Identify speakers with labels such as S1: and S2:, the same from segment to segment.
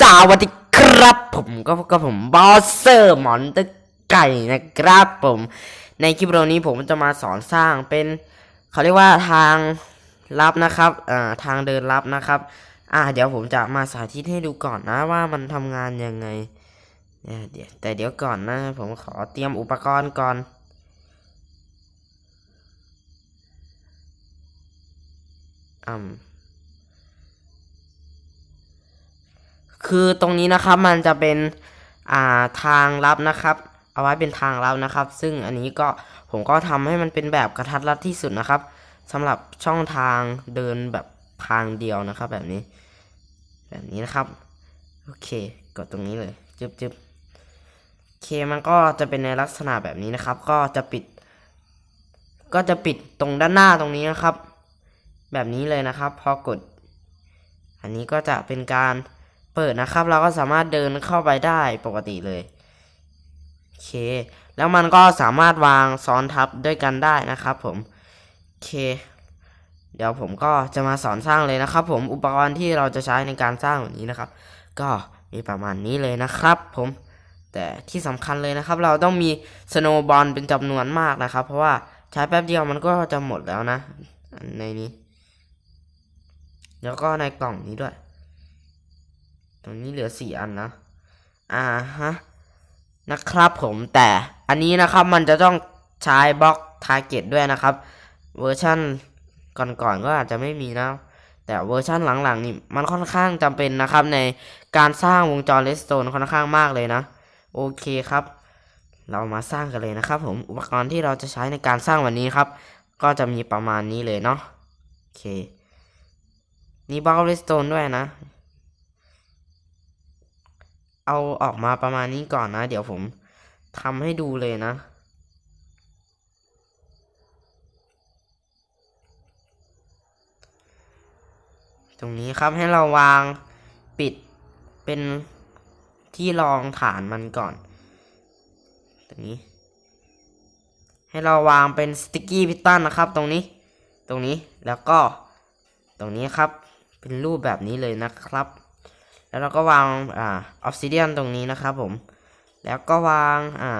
S1: สวัสดีครับผมก็พบกับผมบอสเซอร์หมอนเตอร์ไก่นะครับผมในคลิปวิดีโอนี้ผมจะมาสอนสร้างเป็นเขาเรียกว่าทางลับนะครับอ่าทางเดินลับนะครับ อ่าเดี๋ยวผมจะมาสาธิตให้ดูก่อนนะว่ามันทำงานยังไงเดี๋ยวแต่เดี๋ยวก่อนนะ ผมขอเตรียมอุปกรณ์ก่อนอืม คือตรงนี้นะครับมันจะเป็นอ่าทางลับนะครับ เอาไว้เป็นทางลับนะครับ ซึ่งอันนี้ก็ผมก็ทำให้มันเป็นแบบกระทัดรัดที่สุดนะครับสำหรับช่องทางเดินแบบทางเดียวนะครับ แบบนี้ แบบนี้นะครับโอเคกดตรงนี้เลยจึบจึบโอเคมันก็จะเป็นในลักษณะแบบนี้นะครับ ก็จะปิด ก็จะปิดตรงด้านหน้าตรงนี้นะครับ แบบนี้เลยนะครับ พอกด อันนี้ก็จะเป็นการ ปิดนะครับ เราก็สามารถเดินเข้าไปได้ปกติเลยโอเค แล้วมันก็สามารถวางซ้อนทับด้วยกันได้นะครับ ผมโอเค เดี๋ยวผมก็จะมาสอนสร้างเลยนะครับ ผมอุปกรณ์ที่เราจะใช้ในการสร้างแบบนี้นะครับ ก็มีประมาณนี้เลยนะครับ ผมแต่ที่สำคัญเลยนะครับ เราต้องมีสโนบอลเป็นจำนวนมากนะครับ เพราะว่าใช้แป๊บเดียวมันก็จะหมดแล้วนะในนี้ แล้วก็ในกล่องนี้ด้วย ตรงนี้เหลือสี่อันนะ อ่าฮะ นะครับผมแต่อันนี้นะครับมันจะต้องใช้บล็อกทาร์เก็ตด้วยนะครับ เวอร์ชั่นก่อนๆก็อาจจะไม่มีนะ แต่เวอร์ชั่นหลังๆนี่มันค่อนข้างจำเป็นนะครับ ในการสร้างวงจรเลสโตนค่อนข้างมากเลยนะ โอเคครับ เรามาสร้างกันเลยนะครับ ผมอุปกรณ์ที่เราจะใช้ในการสร้างวันนี้ครับ ก็จะมีประมาณนี้เลยเนาะโอเค นี่บล็อกเลสโตนด้วยนะ เอาออกมาประมาณนี้ก่อนนะ เดี๋ยวผมทำให้ดูเลยนะ ตรงนี้ครับให้เราวางปิดเป็นที่รองฐานมันก่อน ตรงนี้ ให้เราวางเป็นสติกกี้พิตันนะครับ ตรงนี้ ตรงนี้แล้วก็ตรงนี้ครับ เป็นรูปแบบนี้เลยนะครับ แล้วเราก็วางอ่าออฟซิเดียนตรงนี้นะครับผม แล้วก็วางอ่า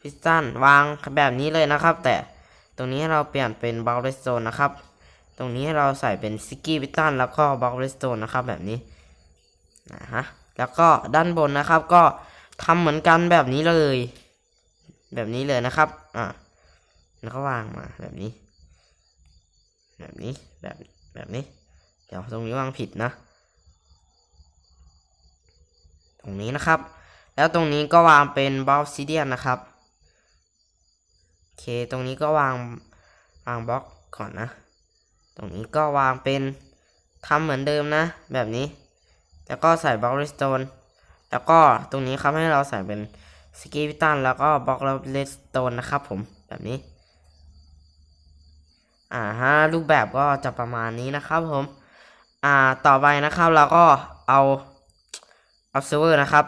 S1: พิสตันวางแบบนี้เลยนะครับ แต่ตรงนี้เราเปลี่ยนเป็นบล็อกเรสโตนนะครับ ตรงนี้เราใส่เป็นซิกกี้พิสตันแล้วก็บล็อกเรสโตนนะครับแบบนี้นะฮะแล้วก็ด้านบนนะครับก็ทำเหมือนกันแบบนี้เลย แบบนี้เลยนะครับอ่าแล้วก็วางมาแบบนี้ แบบนี้แบบแบบนี้ เดี๋ยวตรงนี้วางผิดนะ ตรงนี้นะครับ แล้วตรงนี้ก็วางเป็นบล็อกซิเดียนนะครับโอเคตรงนี้ก็วางวางบล็อกก่อนนะ ตรงนี้ก็วางเป็นทำเหมือนเดิมนะ แบบนี้ แล้วก็ใส่บล็อกเรสโตนแล้วก็ตรงนี้ครับให้เราใส่เป็นสกีวิตันแล้วก็บล็อกเรสโตนนะครับผมแบบนี้อ่าฮะรูปแบบก็จะประมาณนี้นะครับผม อ่าต่อไปนะครับเราก็เอา observer นะครับ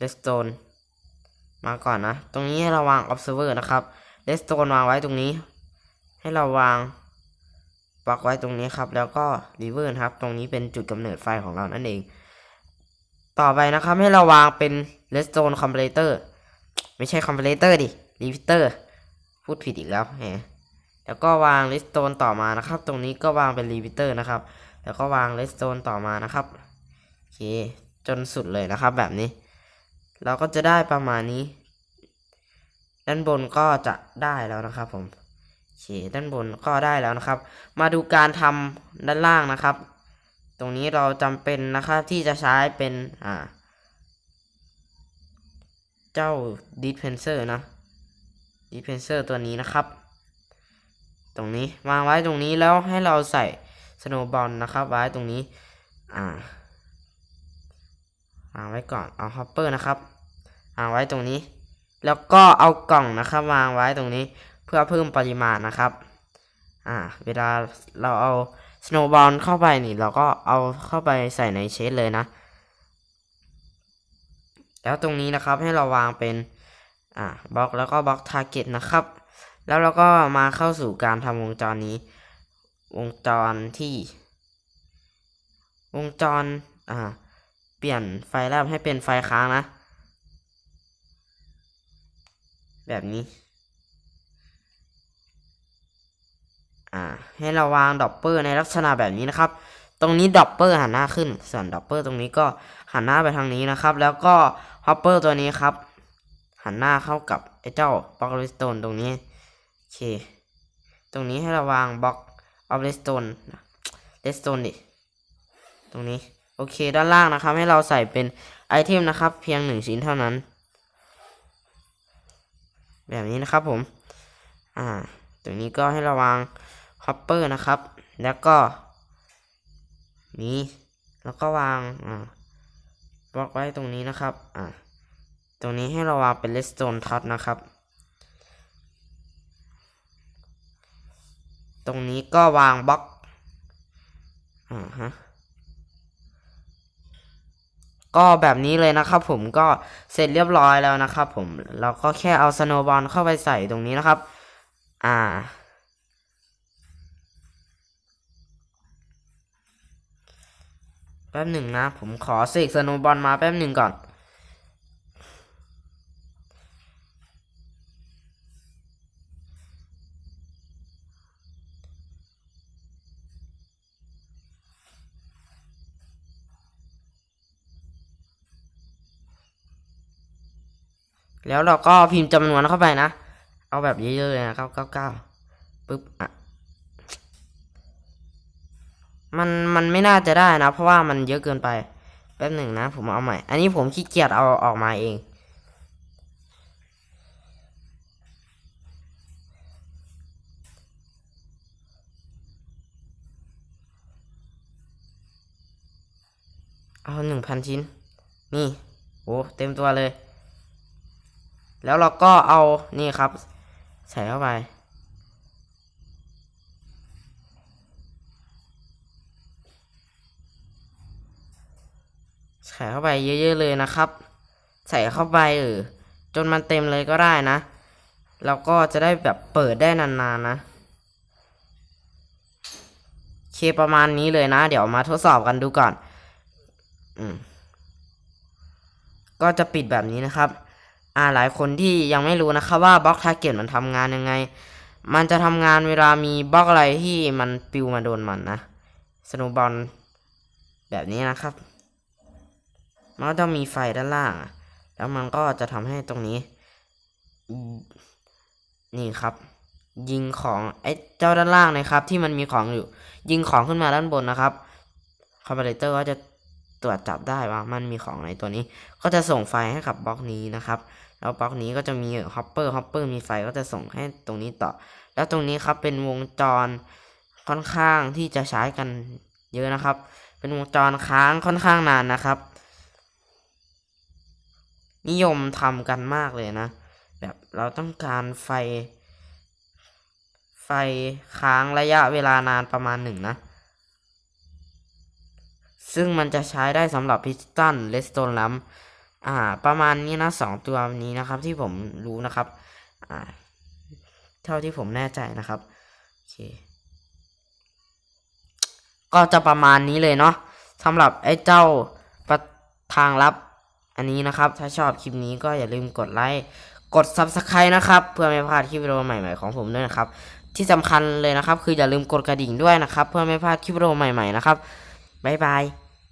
S1: redstone มาก่อนนะ ตรงนี้ให้เราวาง observer นะครับ redstone วางไว้ตรงนี้ ให้เราวางบล็อกไว้ตรงนี้ครับ แล้วก็ river ครับ ตรงนี้เป็นจุดกำเนิดไฟของเรานั่นเอง ต่อไปนะครับให้เราวางเป็น redstone comparator ไม่ใช่ comparator ดิ repeater พูดผิดอีกแล้วแหมแล้วก็วางเลสโตนต่อมานะครับ ตรงนี้ก็วางเป็นรีพิเตอร์นะครับ แล้วก็วางเลสโตนต่อมานะครับ เคจนสุดเลยนะครับแบบนี้ เราก็จะได้ประมาณนี้ ด้านบนก็จะได้แล้วนะครับผมโอเคด้านบนก็ได้แล้วนะครับ มาดูการทำด้านล่างนะครับ ตรงนี้เราจำเป็นนะครับที่จะใช้เป็นอ่าเจ้า dispenser นะ dispenser ตัวนี้นะครับ ตรงนี้วางไว้ตรงนี้แล้วให้เราใส่สโนบอลนะครับ ไว้ตรงนี้ อ่า วางไว้ก่อนเอาฮอปเปอร์นะครับวางไว้ตรงนี้ แล้วก็เอากล่องนะครับวางไว้ตรงนี้เพื่อเพิ่มปริมาณนะครับอ่าเวลาเราเอาสโนว์บอลเข้าไปนี่เราก็เอาเข้าไปใส่ในเชดเลยนะ แล้วตรงนี้นะครับให้เราวางเป็นอ่าบล็อกแล้วก็บล็อกทาร์เก็ตนะครับ แล้วเราก็มาเข้าสู่การทำวงจรนี้ วงจรที่ วงจรอ่า เปลี่ยนไฟแลบให้เป็นไฟค้างนะ แบบนี้ อ่า ให้เราวางดอปเปอร์ในลักษณะแบบนี้นะครับ ตรงนี้ดอปเปอร์หันหน้าขึ้น ส่วนดอปเปอร์ตรงนี้ก็หันหน้าไปทางนี้นะครับ แล้วก็ฮอปเปอร์ตัวนี้ครับ หันหน้าเข้ากับไอ้เจ้าบล็อกเลสโตนตรงนี้โอเค ตรงนี้ให้เราวางบล็อกออฟเลสโตนเลสโตนดิ ตรงนี้ โอเค ด้านล่างนะครับ ให้เราใส่เป็นไอเทมนะครับ เพียงหนึ่งชิ้นเท่านั้น แบบนี้นะครับผม อ่า ตรงนี้ก็ให้ราวางฮอปเปอร์นะครับ แล้วก็ นี้ แล้วก็วาง อ่าบล็อกไว้ตรงนี้นะครับ อ่า ตรงนี้ให้เราวางเป็นเลสโตนท็อตนะครับ ตรงนี้ก็วางบล็อก อ่าฮะ ก็แบบนี้เลยนะครับผมก็เสร็จเรียบร้อยแล้วนะครับผมเราก็แค่เอาสโนบอลเข้าไปใส่ตรงนี้นะครับ อ่า แป๊บหนึ่งนะ ผมขอเสกสโนบอลมาแป๊บหนึ่งก่อน แล้วเราก็พิมพ์จำนวนเข้าไปนะ เอาแบบเยอะๆเลยนะเก้าเก้าเก้าปึ๊บอะมันมันไม่น่าจะได้นะ เพราะว่ามันเยอะเกินไป แป๊บหนึ่งนะ ผมเอาใหม่ อันนี้ผมขี้เกียจเอาออกมาเอง เอาหนึ่งพันชิ้น นี่ โอ้ เต็มตัวเลย แล้วเราก็เอานี่ครับ ใส่เข้าไป ใส่เข้าไปเยอะๆเลยนะครับ ใส่เข้าไปเออจนมันเต็มเลยก็ได้นะ แล้วก็จะได้แบบเปิดได้นานๆนะเคประมาณนี้เลยนะ เดี๋ยวมาทดสอบกันดูก่อน อืมก็จะปิดแบบนี้นะครับ อ่าหลายคนที่ยังไม่รู้นะครับว่าบล็อกทาร์เก็ตมันทำงานยังไง มันจะทำงานเวลามีบล็อกอะไรที่มันปิวมาโดนมันนะสโนบอลแบบนี้นะครับ มันก็จะมีไฟด้านล่าง แล้วมันก็จะทำให้ตรงนี้ นี่ครับ ยิงของไอ้เจ้าด้านล่างนะครับ ที่มันมีของอยู่ ยิงของขึ้นมาด้านบนนะครับคอมเพลเตอร์ก็จะ ตรวจจับได้ว่ามันมีของในตัวนี้ ก็จะส่งไฟให้กับบล็อกนี้นะครับ แล้วบล็อกนี้ก็จะมีฮอปเปอร์ฮอปเปอร์มีไฟก็จะส่งให้ตรงนี้ต่อ แล้วตรงนี้ครับเป็นวงจรค่อนข้างที่จะใช้กันเยอะนะครับ เป็นวงจรค้างค่อนข้างนานนะครับ นิยมทำกันมากเลยนะ แบบเราต้องการไฟ ไฟค้างระยะเวลานานประมาณหนึ่งนะ ซึ่งมันจะใช้ได้สำหรับพิสตันเลสโตนลัมอ่า ประมาณนี้นะสองตัวนี้นะครับ ที่ผมรู้นะครับ อ่า เท่าที่ผมแน่ใจนะครับโอเคก็จะประมาณนี้เลยเนาะสำหรับไอ้เจ้าประทางลับอันนี้นะครับ ถ้าชอบคลิปนี้ก็อย่าลืมกดไลค์กด Subscribe นะครับ เพื่อไม่พลาดคลิปวิดีโอใหม่ๆของผมด้วยนะครับ ที่สำคัญเลยนะครับ คืออย่าลืมกดกระดิ่งด้วยนะครับ เพื่อไม่พลาดคลิปวิดีโอใหม่ๆนะครับ บ๊ายบาย